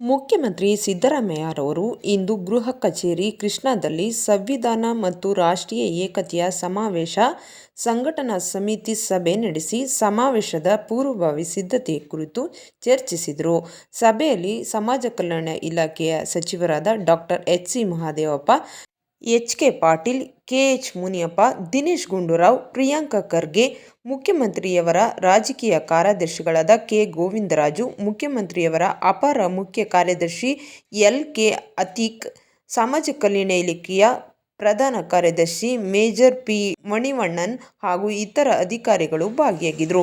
ಮುಖ್ಯಮಂತ್ರಿ ಸಿದ್ದರಾಮಯ್ಯರವರು ಇಂದು ಗೃಹ ಕಚೇರಿ ಕೃಷ್ಣಾದಲ್ಲಿ ಸಂವಿಧಾನ ಮತ್ತು ರಾಷ್ಟ್ರೀಯ ಏಕತೆಯ ಸಮಾವೇಶ ಸಂಘಟನಾ ಸಮಿತಿ ಸಭೆ ನಡೆಸಿ ಸಮಾವೇಶದ ಪೂರ್ವಭಾವಿ ಸಿದ್ಧತೆ ಕುರಿತು ಚರ್ಚಿಸಿದರು. ಸಭೆಯಲ್ಲಿ ಸಮಾಜ ಕಲ್ಯಾಣ ಇಲಾಖೆಯ ಸಚಿವರಾದ doctor H. C. Mahadevappa, H. K. Patil, K. H. Muniyappa, Dinesh Gundu Rao, Priyank Kharge, ಮುಖ್ಯಮಂತ್ರಿಯವರ ರಾಜಕೀಯ ಕಾರ್ಯದರ್ಶಿಗಳಾದ ಕೆ. ಗೋವಿಂದರಾಜು, ಮುಖ್ಯಮಂತ್ರಿಯವರ ಅಪರ ಮುಖ್ಯ ಕಾರ್ಯದರ್ಶಿ ಎಲ್. ಕೆ. ಅತೀಕ್, ಸಮಾಜ ಕಲ್ಯಾಣ ಇಲಾಖೆಯ ಪ್ರಧಾನ ಕಾರ್ಯದರ್ಶಿ ಮೇಜರ್ ಪಿ. ಮಣಿವಣ್ಣನ್ ಹಾಗೂ ಇತರ ಅಧಿಕಾರಿಗಳು ಭಾಗಿಯಾಗಿದ್ದರು.